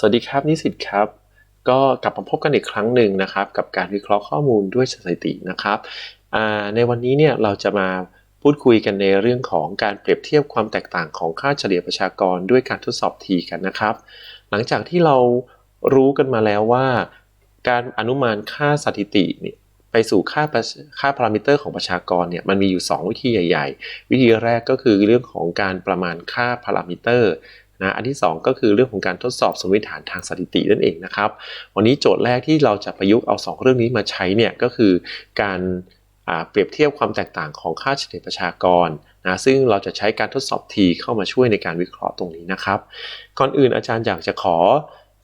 สวัสดีครับนิสิตครับ ก็กลับมาพบกันอีกครั้งหนึ่งนะครับ กับการวิเคราะห์ข้อมูลด้วยสถิตินะครับในวันนี้เนี่ยเราจะมาพูดคุยกันในเรื่องของการเปรียบเทียบความแตกต่างของค่าเฉลี่ยประชากรด้วยการทดสอบ T กันนะครับ หลังจากที่เรารู้กันมาแล้วว่า การอนุมานค่าสถิติเนี่ยไปสู่ค่าค่าพารามิเตอร์ของประชากรเนี่ยมันมีอยู่ 2 วิธีใหญ่ ๆ วิธีแรกก็คือเรื่องของการประมาณค่าพารามิเตอร์ นะอันที่ 2 ก็คือเรื่องของการทดสอบสมมติฐานทางสถิตินั่นเองนะครับ วันนี้โจทย์แรกที่เราจะประยุกต์เอา 2 เรื่องนี้มาใช้เนี่ยก็คือการเปรียบเทียบความแตกต่างของค่าเฉลี่ยประชากรนะซึ่งเราจะใช้การทดสอบ T เข้ามาช่วยในการวิเคราะห์ตรงนี้นะครับ ก่อนอื่นอาจารย์อยากจะขอ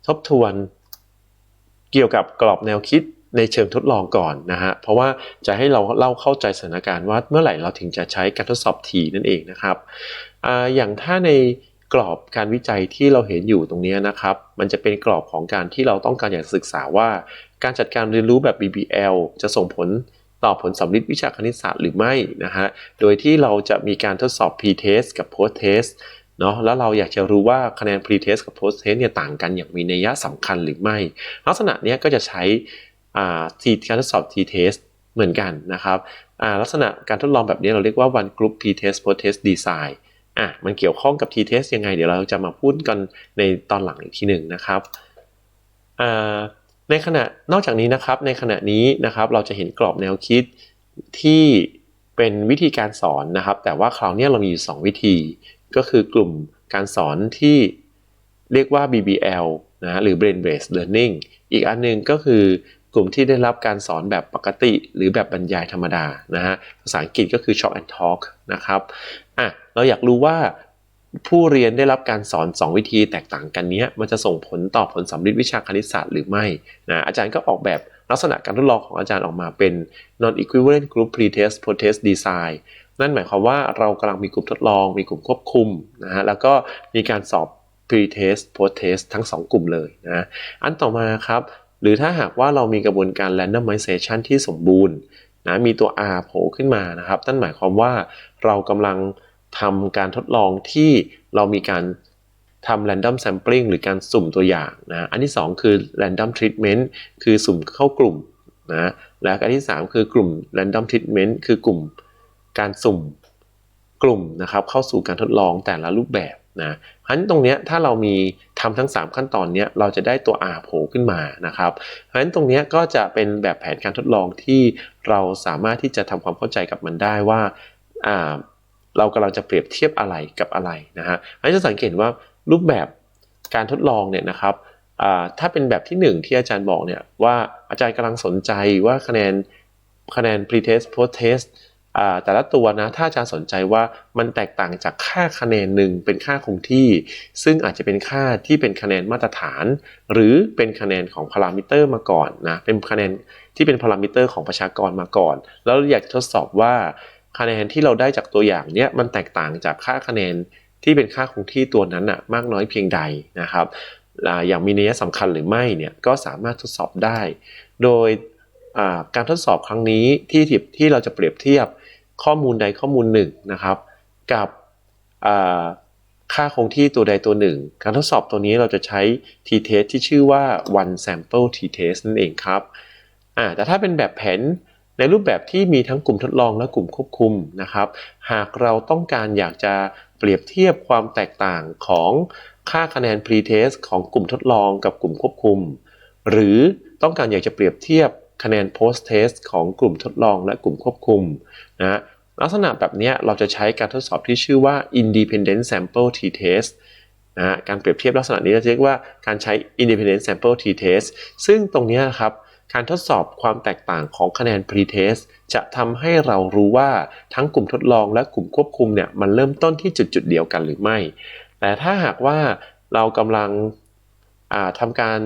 ทบทวนเกี่ยวกับกรอบแนวคิดในเชิงทดลองก่อนนะฮะ เพราะว่าจะให้เราเล่าเข้าใจสถานการณ์ว่าเมื่อไหร่เราถึงจะใช้การทดสอบ T นั่นเองนะครับออย่างถ้าใน กรอบการวิจัยที่เราเห็นอยู่ตรงนี้นะครับ มันจะเป็นกรอบของการที่เราต้องการอยากศึกษาว่า การจัดการเรียนรู้แบบ BBL จะส่งผลต่อผลสำลิดวิชาคณิตศาสตร์หรือไม่นะฮะ โดยที่เราจะมีการทดสอบ pre-test กับ Post-test เนาะแล้วเราอยากจะรู้ว่าคะแนน pre-test กับ post-test เนี่ยต่างกันอย่างมีนัยสำคัญหรือไม่ ลักษณะเนี้ยก็จะใช้การทดสอบ t-test เหมือนกันนะครับลักษณะการทดลองแบบนี้เราเรียกว่า one group pre-test post-test design อะมันเกี่ยวข้องกับ t-test ยังไง เดี๋ยวเราจะมาพูดกันในตอนหลังอีกทีหนึ่งนะครับอ่าในขณะนอกจากนี้นะครับในขณะนี้นะครับเราจะเห็นกรอบแนวคิดที่เป็นวิธีการสอนนะครับ แต่ว่าคราวนี้เรามีอยู่ 2 วิธี ก็คือกลุ่มการสอนที่เรียกว่า BBL นะหรือ Brain Based Learning อีกอันหนึงก็คือ กลุ่มที่ได้รับการสอนแบบปกติ หรือแบบบรรยายธรรมดานะฮะภาษาอังกฤษก็คือ Shop and Talk นะครับอะเราอยากรู้ว่าผู้เรียนได้รับการสอน 2 วิธีแตกต่างกันนี้มันจะส่งผลต่อผลสำลิดวิชาคณิตศาสตร์หรือไม่นะอาจารย์ก็ออกแบบลักษณะการทดลองของอาจารย์ออกมาเป็น non equivalent group pre-test post-test design นั่นหมายความว่าเรากำลังมีกลุ่มทดลอง มีกลุ่มควบคุมนะฮะแล้วก็มีการสอบ pre-test post-test ทั้ง 2 กลุ่มเลยนะอันต่อมาครับ หรือถ้าหากว่าเรามีกระบวนการ randomization ที่สมบูรณ์นะมีตัว R โผล่ขึ้นมานะครับนั่นหมายความว่าเรากำลังทำการทดลองที่เรามีการทำ random sampling หรือการสุ่มตัวอย่างนะอันที่ 2 คือ random treatment คือสุ่มเข้ากลุ่มนะและอันที่ 3 คือกลุ่ม random treatment คือกลุ่มการสุ่มกลุ่มนะครับเข้าสู่การทดลองแต่ละรูปแบบนะเพราะฉะนั้นตรงนี้ถ้าเรามี ทำทั้ง 3 ขั้นตอนนี้เราจะได้ตัว R โผล่ขึ้นมานะครับ เพราะฉะนั้นตรงนี้ก็จะเป็นแบบแผนการทดลองที่เราสามารถที่จะทำความเข้าใจกับมันได้ว่าอ่าเรากำลังจะเปรียบเทียบอะไรกับอะไรนะฮะอันนี้จะสังเกตว่ารูปแบบการทดลองเนี่ยนะครับถ้าเป็นแบบที่ 1 ที่อาจารย์บอกเนี่ยว่าอาจารย์กำลังสนใจว่าคะแนนคะแนน pre-test post-test แต่ละตัวนะถ้าอาจารย์สนใจว่ามันแตกต่างจากค่าคะแนนหนึ่งเป็นค่าคงที่ ซึ่งอาจจะเป็นค่าที่เป็นคะแนนมาตรฐาน หรือเป็นคะแนนของพารามิเตอร์มาก่อนนะเป็นคะแนนที่เป็นพารามิเตอร์ของประชากรมาก่อน แล้วอยากทดสอบว่าคะแนนที่เราได้จากตัวอย่างเนี้ยมันแตกต่างจากค่าคะแนนที่เป็นค่าคงที่ตัวนั้นอะมากน้อยเพียงใดนะครับอย่างมีนัยสำคัญหรือไม่เนี่ยก็สามารถทดสอบได้ โดยการทดสอบครั้งนี้ที่ที่เราจะเปรียบเทียบ ข้อมูลใดข้อมูลหนึ่งนะครับ กับค่าคงที่ตัวใดตัวหนึ่ง การทดสอบตัวนี้เราจะใช้ t-test ที่ชื่อว่า one sample t-test นั่นเองครับแต่ถ้าเป็นแบบแผนในรูปแบบที่มีทั้งกลุ่มทดลองและกลุ่มควบคุมนะครับ หากเราต้องการอยากจะเปรียบเทียบความแตกต่างของค่าคะแนน pre-test ของกลุ่มทดลองกับกลุ่มควบคุม หรือต้องการอยากจะเปรียบเทียบ คะแนน post test ของกลุ่มทดลองและกลุ่มควบคุมนะลักษณะแบบนี้เราจะใช้การทดสอบที่ชื่อว่า independent sample t-test นะการเปรียบเทียบลักษณะนี้เราเรียกว่าการใช้ independent sample t-test ซึ่งตรงนี้ครับการทดสอบความแตกต่างของคะแนน pre-test จะทำให้เรารู้ว่าทั้งกลุ่มทดลองและกลุ่มควบคุมเนี่ยมันเริ่มต้นที่จุดจุดเดียวกันหรือไม่ แต่ถ้าหากว่าเรากำลังทำการ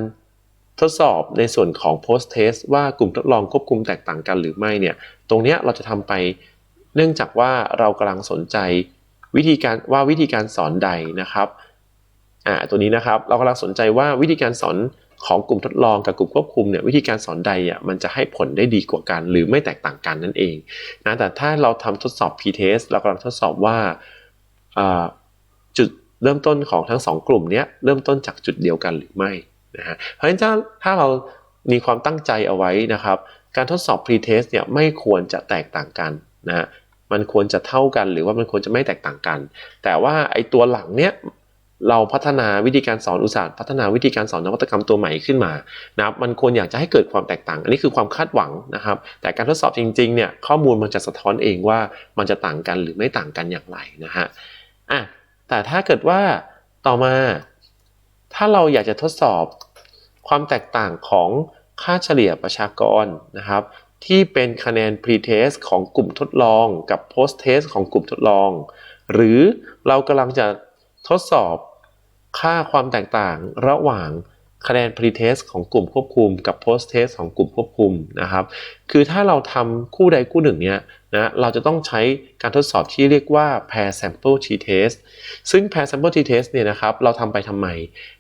ทดสอบในส่วนของ post test ว่ากลุ่มทดลองควบคุมแตกต่างกันหรือไม่เนี่ย ตรงนี้เราจะทำไปเนื่องจากว่าเรากำลังสนใจวิธีการว่าวิธีการสอนใดนะครับอ่าตัวนี้นะครับเรากำลังสนใจว่าวิธีการสอนของกลุ่มทดลองกับกลุ่มควบคุมเนี่ยวิธีการสอนใดอะมันจะให้ผลได้ดีกว่ากัน หรือไม่แตกต่างกันนั่นเองนะแต่ถ้าเราทำทดสอบ p-test เรากำลังทดสอบว่าจุดเริ่มต้นของทั้งสองกลุ่มเนี้ยเริ่มต้นจากจุดเดียวกันหรือไม่ นะฮะเพราะฉะนั้นถ้าถ้าเรามีความตั้งใจเอาไว้นะครับ การทดสอบ pre-test เนี่ยไม่ควรจะแตกต่างกันนะฮะมันควรจะเท่ากันหรือว่ามันควรจะไม่แตกต่างกัน แต่ว่าไอ้ตัวหลังเนี้ยเราพัฒนาวิธีการสอนอุตสาหพัฒนาวิธีการสอนนวัตกรรมตัวใหม่ขึ้นมานะครับมันควรอยากจะให้เกิดความแตกต่าง อันนี้คือความคาดหวังนะครับ แต่การทดสอบจริงๆเนี่ยข้อมูลมันจะสะท้อนเองว่ามันจะต่างกันหรือไม่ต่างกันอย่างไรนะฮะอะแต่ถ้าเกิดว่าต่อมา ถ้าเราอยากจะทดสอบความแตกต่างของค่าเฉลี่ยประชากรนะครับ ที่เป็นคะแนน pre-test ของกลุ่มทดลองกับ post-test ของกลุ่มทดลอง หรือเรากำลังจะทดสอบค่าความแตกต่างระหว่างคะแนน pre-test ของกลุ่มควบคุม กับ post-test ของกลุ่มควบคุมนะครับ คือถ้าเราทำคู่ใดคู่หนึ่งเนี่ย นะเราจะต้องใช้การทดสอบที่เรียกว่า pair sample t-test ซึ่ง pair sample t-test เนี่ยนะครับเราทำไปทำไม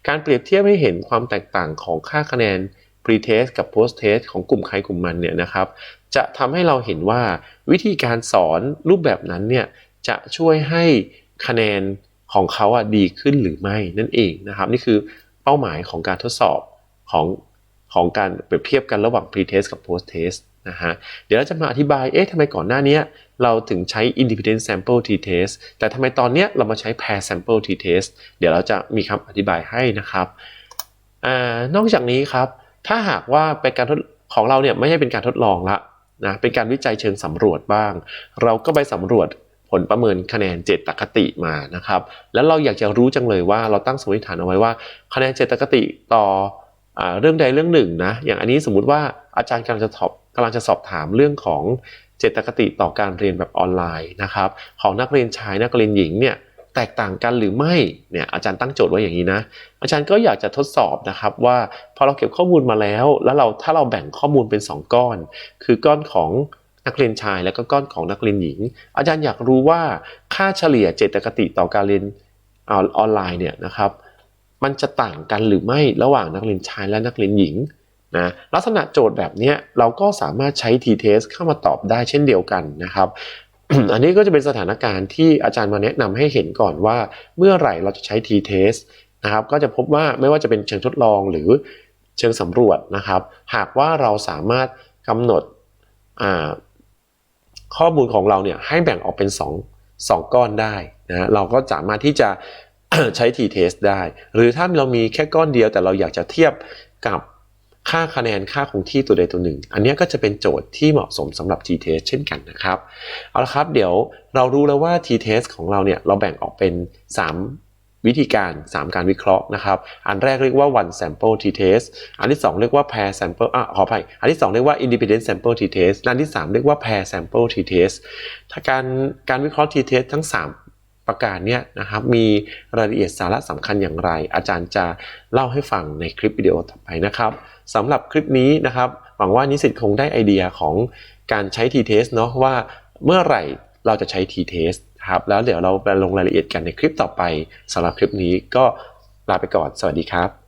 การเปรียบเทียบให้เห็นความแตกต่างของค่าคะแนน pre-test กับ post-test ของกลุ่มใครกลุ่มมันเนี่ยนะครับ จะทำให้เราเห็นว่าวิธีการสอนรูปแบบนั้นเนี่ยจะช่วยให้คะแนนของเขาอะดีขึ้นหรือไม่นั่นเองนะครับ นี่คือเป้าหมายของการทดสอบของของการเปรียบเทียบกันระหว่าง pre-test กับ post-test นะฮะเดี๋ยวเราจะมาอธิบาย เอ๊ะทำไมก่อนหน้านี้เราถึงใช้ independent sample t-test แต่ทำไมตอนนี้เรามาใช้ pair sample t-test เดี๋ยวเราจะมีคำอธิบายให้นะครับอนอกจากนี้ครับ ถ้าหากว่าเป็นการทดของเราเนี่ยไม่ใช่เป็นการทดลองละนะ เป็นการวิจัยเชิงสำรวจบ้าง เราก็ไปสำรวจผลประเมินคะแนนเจตคติมานะครับ แล้วเราอยากจะรู้จังเลยว่าเราตั้งสมมติฐานเอาไว้ว่า คะแนนเจตคติต่ออเรื่องใดเรื่องหนึ่งนะ อย่างอันนี้สมมุติว่าอาจารย์กำลังจะสอบ กำลังจะสอบถามเรื่องของเจตคติต่อการเรียนแบบออนไลน์นะครับของนักเรียนชายนักเรียนหญิงเนี่ยแตกต่างกันหรือไม่เนี่ยอาจารย์ตั้งโจทย์ไว้อย่างนี้นะ อาจารย์ก็อยากจะทดสอบนะครับว่าพอเราเก็บข้อมูลมาแล้ว แล้วเราถ้าเราแบ่งข้อมูลเป็น 2 ก้อน คือก้อนของนักเรียนชายและก็ก้อนของนักเรียนหญิง อาจารย์อยากรู้ว่าค่าเฉลี่ยเจตคติต่อการเรียนออนไลน์เนี่ยนะครับมันจะต่างกันหรือไม่ระหว่างนักเรียนชายและนักเรียนหญิง นะลักษณะโจทย์แบบนี้เราก็สามารถใช้ t-test เข้ามาตอบได้เช่นเดียวกันนะครับอันนี้ก็จะเป็นสถานการณ์ที่อาจารย์มาแนะนำให้เห็นก่อนว่า เมื่อไหร่เราจะใช้ t-test นะครับก็จะพบว่าไม่ว่าจะเป็นเชิงทดลองหรือเชิงสำรวจนะครับ หากว่าเราสามารถกำหนดข้อมูลของเราเนี่ยให้แบ่งออกเป็น 2 2 ก้อนได้นะเราก็สามารถที่จะใช้ t-test ได้ หรือถ้าเรามีแค่ก้อนเดียวแต่เราอยากจะเทียบกับ ค่าคะแนนค่าคงที่ตัวใดตัวหนึ่ง อันนี้ก็จะเป็นโจทย์ที่เหมาะสมสำหรับ t-test เช่นกันนะครับ เอาละครับเดี๋ยวเรารู้แล้วว่า t-test ของเราเนี่ยเราแบ่งออกเป็น 3 วิธีการ 3 การวิเคราะห์นะครับ อันแรกเรียกว่า one sample t-test อันที่ 2 เรียกว่า pair sample อะขออภัยอันที่ 2 เรียกว่า independent sample t-test อันที่ 3 เรียกว่า pair sample t-test ถ้าการการวิเคราะห์ t-test ทั้ง 3ประการเนี่ยนะครับมีรายละเอียดสาระสำคัญอย่างไร อาจารย์จะเล่าให้ฟังในคลิปวิดีโอต่อไปนะครับ สำหรับคลิปนี้นะครับหวังว่านิสิตคงได้ไอเดียของการใช้ t-test เนาะว่าเมื่อไหร่เราจะใช้ t-test ครับแล้วเดี๋ยวเราไปลงรายละเอียดกันในคลิปต่อไปสำหรับคลิปนี้ก็ลาไปก่อน สวัสดีครับ